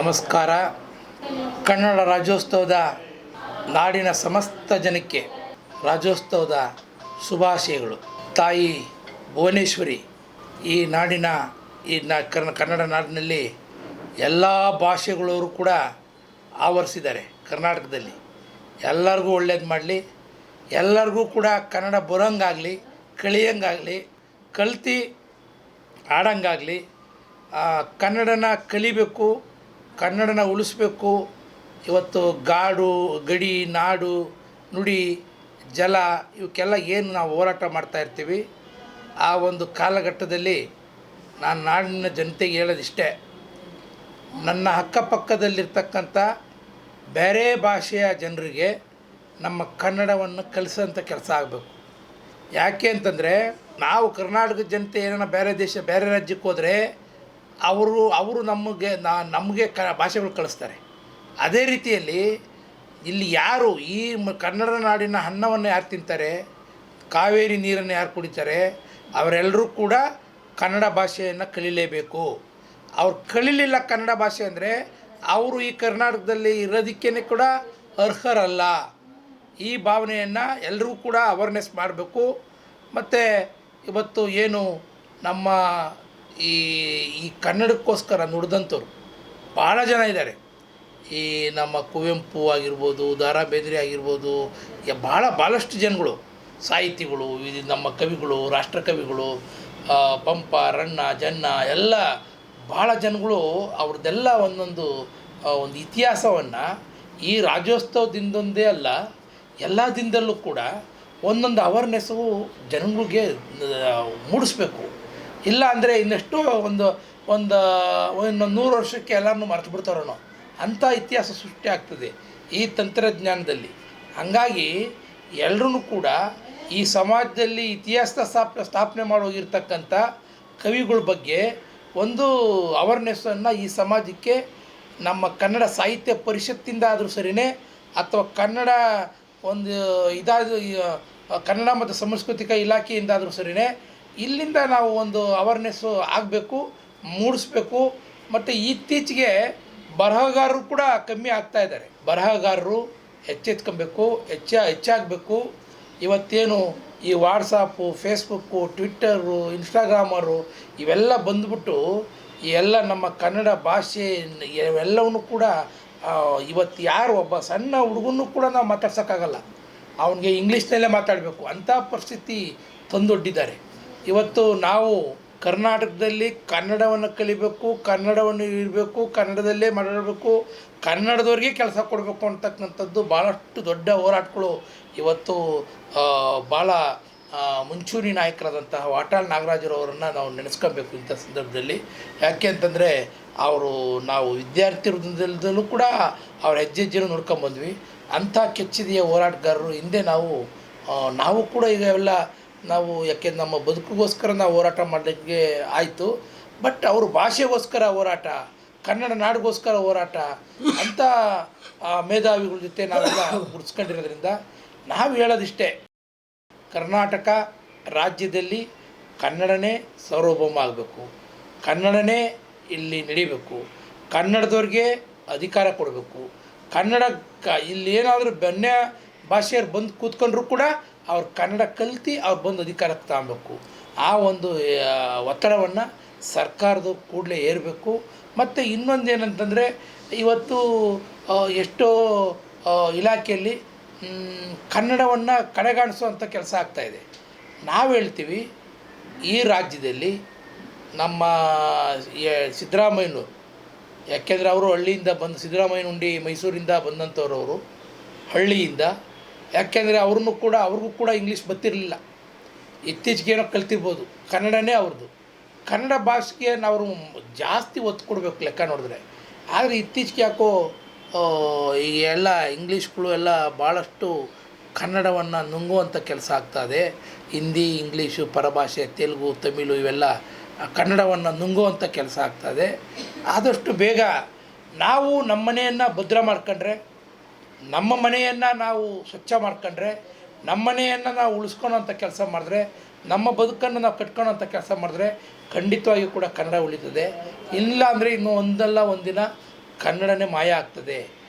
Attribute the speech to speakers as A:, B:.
A: ನಮಸ್ಕಾರ. ಕನ್ನಡ ರಾಜ್ಯೋತ್ಸವದ ನಾಡಿನ ಸಮಸ್ತ ಜನಕ್ಕೆ ರಾಜ್ಯೋತ್ಸವದ ಶುಭಾಶಯಗಳು. ತಾಯಿ ಭುವನೇಶ್ವರಿ, ಈ ನಾಡಿನ, ಈ ನಾ ಕನ್ನಡ ನಾಡಿನಲ್ಲಿ ಎಲ್ಲ ಭಾಷೆಗಳವರು ಕೂಡ ಆವರಿಸಿದ್ದಾರೆ ಕರ್ನಾಟಕದಲ್ಲಿ. ಎಲ್ಲರಿಗೂ ಒಳ್ಳೇದು ಮಾಡಲಿ. ಎಲ್ಲರಿಗೂ ಕೂಡ ಕನ್ನಡ ಬರೋಂಗಾಗಲಿ, ಕಳಿಯಂಗಾಗಲಿ, ಕಲ್ತು ಆಡಂಗಾಗಲಿ ಕನ್ನಡನ ಕಲಿಬೇಕು ಕನ್ನಡನ ಉಳಿಸ್ಬೇಕು. ಇವತ್ತು ಗಾಡು, ಗಡಿ, ನಾಡು, ನುಡಿ, ಜಲ ಇವಕ್ಕೆಲ್ಲ ಏನು ನಾವು ಹೋರಾಟ ಮಾಡ್ತಾಯಿರ್ತೀವಿ ಆ ಒಂದು ಕಾಲಘಟ್ಟದಲ್ಲಿ ನಾನು ನಾಡಿನ ಜನತೆಗೆ ಹೇಳೋದಿಷ್ಟೇ. ನನ್ನ ಅಕ್ಕಪಕ್ಕದಲ್ಲಿರ್ತಕ್ಕಂಥ ಬೇರೆ ಭಾಷೆಯ ಜನರಿಗೆ ನಮ್ಮ ಕನ್ನಡವನ್ನು ಕಲಿಸೋಂಥ ಕೆಲಸ ಆಗಬೇಕು. ಯಾಕೆ ಅಂತಂದರೆ ನಾವು ಕರ್ನಾಟಕದ ಜನತೆ ಏನಾರ ಬೇರೆ ದೇಶ, ಬೇರೆ ರಾಜ್ಯಕ್ಕೆ ಹೋದರೆ ಅವರು ಅವರು ನಮಗೆ ನಮಗೆ ಕ, ಭಾಷೆಗಳು ಕಳಿಸ್ತಾರೆ. ಅದೇ ರೀತಿಯಲ್ಲಿ ಇಲ್ಲಿ ಯಾರು ಈ ಕನ್ನಡ ನಾಡಿನ ಅನ್ನವನ್ನು ಯಾರು ತಿಂತಾರೆ, ಕಾವೇರಿ ನೀರನ್ನು ಯಾರು ಕುಡಿತಾರೆ, ಅವರೆಲ್ಲರೂ ಕೂಡ ಕನ್ನಡ ಭಾಷೆಯನ್ನು ಕಲೀಲೇಬೇಕು. ಅವ್ರು ಕಲೀಲಿಲ್ಲ ಕನ್ನಡ ಭಾಷೆ ಅಂದರೆ ಅವರು ಈ ಕರ್ನಾಟಕದಲ್ಲಿ ಇರೋದಕ್ಕೇ ಕೂಡ ಅರ್ಹರಲ್ಲ. ಈ ಭಾವನೆಯನ್ನು ಎಲ್ಲರೂ ಕೂಡ ಅವೇರ್ನೆಸ್ ಮಾಡಬೇಕು. ಮತ್ತು ಇವತ್ತು ಏನು ನಮ್ಮ ಈ ಈ ಕನ್ನಡಕ್ಕೋಸ್ಕರ ನುಡಿದಂಥವ್ರು ಭಾಳ ಜನ ಇದ್ದಾರೆ. ಈ ನಮ್ಮ ಕುವೆಂಪು ಆಗಿರ್ಬೋದು ದ ರಾ ಬೇಂದ್ರೆ ಆಗಿರ್ಬೋದು ಭಾಳ ಭಾಳಷ್ಟು ಜನಗಳು, ಸಾಹಿತಿಗಳು ಇದು ನಮ್ಮ ಕವಿಗಳು, ರಾಷ್ಟ್ರಕವಿಗಳು ಪಂಪ, ರಣ್ಣ, ಜನ್ನ, ಎಲ್ಲ ಭಾಳ ಜನಗಳು ಅವ್ರದ್ದೆಲ್ಲ ಒಂದೊಂದು ಒಂದು ಇತಿಹಾಸವನ್ನು ಈ ರಾಜ್ಯೋತ್ಸವದಿಂದೊಂದೇ ಅಲ್ಲ ಎಲ್ಲ ದಿನದಲ್ಲೂ ಕೂಡ ಒಂದೊಂದು ಅವೇರ್ನೆಸ್ಸು ಜನಗಳಿಗೆ ಮೂಡಿಸ್ಬೇಕು. ಇಲ್ಲ ಅಂದರೆ ಇನ್ನೆಷ್ಟೋ ಒಂದು ಒಂದು ಒಂದು ನೂರು ವರ್ಷಕ್ಕೆ ಎಲ್ಲರನ್ನೂ ಮರೆತು ಬಿಡ್ತಾರೋ ಅಂಥ ಇತಿಹಾಸ ಸೃಷ್ಟಿ ಆಗ್ತದೆ ಈ ತಂತ್ರಜ್ಞಾನದಲ್ಲಿ. ಹಾಗಾಗಿ ಎಲ್ಲರೂ ಕೂಡ ಈ ಸಮಾಜದಲ್ಲಿ ಇತಿಹಾಸದ ಸ್ಥಾಪನೆ ಸ್ಥಾಪನೆ ಮಾಡೋಗಿರ್ತಕ್ಕಂಥ ಕವಿಗಳ ಬಗ್ಗೆ ಒಂದು ಅವೇರ್ನೆಸ್ಸನ್ನು ಈ ಸಮಾಜಕ್ಕೆ ನಮ್ಮ ಕನ್ನಡ ಸಾಹಿತ್ಯ ಪರಿಷತ್ತಿಂದ ಆದರೂ ಸರಿಯೇ ಅಥವಾ ಕನ್ನಡ ಒಂದು ಇದಾದ, ಕನ್ನಡ ಮತ್ತು ಸಾಂಸ್ಕೃತಿಕ ಇಲಾಖೆಯಿಂದಾದರೂ ಸರಿಯೇ ಇಲ್ಲಿಂದ ನಾವು ಒಂದು ಅವೇರ್ನೆಸ್ಸು ಆಗಬೇಕು, ಮೂಡಿಸ್ಬೇಕು. ಮತ್ತು ಇತ್ತೀಚೆಗೆ ಬರಹಗಾರರು ಕೂಡ ಕಮ್ಮಿ ಆಗ್ತಾ ಇದ್ದಾರೆ. ಬರಹಗಾರರು ಎಚ್ಚೆತ್ಕೊಬೇಕು, ಹೆಚ್ಚ ಹೆಚ್ಚಾಗಬೇಕು. ಇವತ್ತೇನು ಈ ವಾಟ್ಸಾಪು ಫೇಸ್ಬುಕ್ಕು ಟ್ವಿಟ್ಟರು ಇನ್ಸ್ಟಾಗ್ರಾಮರು ಇವೆಲ್ಲ ಬಂದ್ಬಿಟ್ಟು ಈ ಎಲ್ಲ ನಮ್ಮ ಕನ್ನಡ ಭಾಷೆ ಇವೆಲ್ಲವನ್ನು ಕೂಡ ಇವತ್ತು ಯಾರು ಒಬ್ಬ ಸಣ್ಣ ಹುಡುಗನೂ ಕೂಡ ನಾವು ಮಾತಾಡ್ಸೋಕ್ಕಾಗಲ್ಲ. ಅವನಿಗೆ ಇಂಗ್ಲೀಷ್ನಲ್ಲೇ ಮಾತಾಡಬೇಕು. ಅಂಥ ಪರಿಸ್ಥಿತಿ ತಂದೊಡ್ಡಿದ್ದಾರೆ. ಇವತ್ತು ನಾವು ಕರ್ನಾಟಕದಲ್ಲಿ ಕನ್ನಡವನ್ನು ಕಲಿಬೇಕು, ಕನ್ನಡವನ್ನು ಇರಬೇಕು, ಕನ್ನಡದಲ್ಲೇ ಮಾತಾಡಬೇಕು, ಕನ್ನಡದವ್ರಿಗೆ ಕೆಲಸ ಕೊಡಬೇಕು ಅಂತಕ್ಕಂಥದ್ದು ಭಾಳಷ್ಟು ದೊಡ್ಡ ಹೋರಾಟಗಳು ಇವತ್ತು ಭಾಳ ಮುಂಚೂಣಿ ನಾಯಕರಾದಂತಹ ವಾಟಾಳ್ ನಾಗರಾಜರವರನ್ನು ನಾವು ನೆನೆಸ್ಕೊಬೇಕು ಇಂಥ ಸಂದರ್ಭದಲ್ಲಿ. ಯಾಕೆ ಅಂತಂದರೆ ಅವರು ನಾವು ವಿದ್ಯಾರ್ಥಿ ವೃಂದದಲ್ಲೂ ಕೂಡ ಅವ್ರ ಹೆಜ್ಜೆ ಹೆಜ್ಜೆನೂ ನೋಡ್ಕೊಂಬಂದ್ವಿ. ಅಂಥ ಕೆಚ್ಚಿದೆಯ ಹೋರಾಟಗಾರರು ಹಿಂದೆ ನಾವು ನಾವು ಕೂಡ ಈಗ ಎಲ್ಲ ನಾವು ಯಾಕೆ ನಮ್ಮ ಬದುಕಿಗೋಸ್ಕರ ನಾವು ಹೋರಾಟ ಮಾಡಲಿಕ್ಕೆ ಆಯಿತು. ಬಟ್ ಅವರು ಭಾಷೆಗೋಸ್ಕರ ಹೋರಾಟ, ಕನ್ನಡ ನಾಡಿಗೋಸ್ಕರ ಹೋರಾಟ ಅಂಥ ಮೇಧಾವಿಗಳ ಜೊತೆ ನಾವೆಲ್ಲ ಗುರ್ಸ್ಕೊಂಡಿರೋದ್ರಿಂದ ನಾವು ಹೇಳೋದಿಷ್ಟೇ. ಕರ್ನಾಟಕ ರಾಜ್ಯದಲ್ಲಿ ಕನ್ನಡನೇ ಸಾರ್ವಭೌಮ ಆಗಬೇಕು. ಕನ್ನಡನೇ ಇಲ್ಲಿ ನಡಿಬೇಕು. ಕನ್ನಡದವ್ರಿಗೆ ಅಧಿಕಾರ ಕೊಡಬೇಕು. ಕನ್ನಡ ಇಲ್ಲಿ ಏನಾದರೂ ಬೆನ್ನೆ ಭಾಷೆಯವ್ರು ಬಂದು ಕೂತ್ಕೊಂಡ್ರು ಕೂಡ ಅವ್ರು ಕನ್ನಡ ಕಲ್ತು ಅವ್ರು ಬಂದು ಅಧಿಕಾರಕ್ಕೆ ತಗೊಬೇಕು ಆ ಒಂದು ಒತ್ತಡವನ್ನು ಸರ್ಕಾರದ ಕೂಡಲೇ ಏರಬೇಕು. ಮತ್ತು ಇನ್ನೊಂದೇನಂತಂದರೆ, ಇವತ್ತು ಎಷ್ಟೋ ಇಲಾಖೆಯಲ್ಲಿ ಕನ್ನಡವನ್ನು ಕಡೆಗಾಣಿಸುವಂಥ ಕೆಲಸ ಆಗ್ತಾಯಿದೆ ನಾವು ಹೇಳ್ತೀವಿ, ಈ ರಾಜ್ಯದಲ್ಲಿ ನಮ್ಮ ಸಿದ್ದರಾಮಯ್ಯನವರು, ಯಾಕೆಂದರೆ ಅವರು ಹಳ್ಳಿಯಿಂದ ಬಂದು, ಸಿದ್ದರಾಮಯ್ಯನ ಉಂಡಿ ಮೈಸೂರಿಂದ ಬಂದಂಥವ್ರು ಅವರು ಹಳ್ಳಿಯಿಂದ ಯಾಕೆಂದರೆ ಅವ್ರನ್ನೂ ಕೂಡ, ಅವ್ರಿಗೂ ಕೂಡ ಇಂಗ್ಲೀಷ್ ಬತ್ತಿರಲಿಲ್ಲ ಇತ್ತೀಚೆಗೆ ಏನೋ ಕಲ್ತಿರ್ಬೋದು. ಕನ್ನಡನೇ ಅವ್ರದ್ದು ಕನ್ನಡ ಭಾಷೆಗೆ ನಾವು ಜಾಸ್ತಿ ಒತ್ತು ಕೊಡಬೇಕು ಲೆಕ್ಕ ನೋಡಿದ್ರೆ. ಆದರೆ ಇತ್ತೀಚೆಗೆ ಯಾಕೋ ಈ ಎಲ್ಲ ಇಂಗ್ಲೀಷ್ಗಳು ಎಲ್ಲ ಭಾಳಷ್ಟು ಕನ್ನಡವನ್ನು ನುಂಗುವಂಥ ಕೆಲಸ ಆಗ್ತಾಯಿದೆ ಹಿಂದಿ ಇಂಗ್ಲೀಷು ಪರಭಾಷೆ, ತೆಲುಗು, ತಮಿಳು ಇವೆಲ್ಲ ಕನ್ನಡವನ್ನು ನುಂಗುವಂಥ ಕೆಲಸ ಆಗ್ತಾಯಿದೆ ಆದಷ್ಟು ಬೇಗ ನಾವು ನಮ್ಮನೆಯನ್ನು ಭದ್ರ ಮಾಡ್ಕೊಂಡ್ರೆ ನಮ್ಮ ಮನೆಯನ್ನು ನಾವು ಸ್ವಚ್ಛ ಮಾಡ್ಕೊಂಡ್ರೆ, ನಮ್ಮ ಮನೆಯನ್ನು ನಾವು ಉಳಿಸ್ಕೊಳೋಂಥ ಕೆಲಸ ಮಾಡಿದ್ರೆ, ನಮ್ಮ ಬದುಕನ್ನು ನಾವು ಕಟ್ಕೊಳೋಂಥ ಕೆಲಸ ಮಾಡಿದ್ರೆ ಖಂಡಿತವಾಗಿಯೂ ಕೂಡ ಕನ್ನಡ ಉಳಿತದೆ. ಇಲ್ಲ ಅಂದರೆ ಇನ್ನು ಒಂದಲ್ಲ ಒಂದಿನ ಕನ್ನಡನೇ ಮಾಯ ಆಗ್ತದೆ.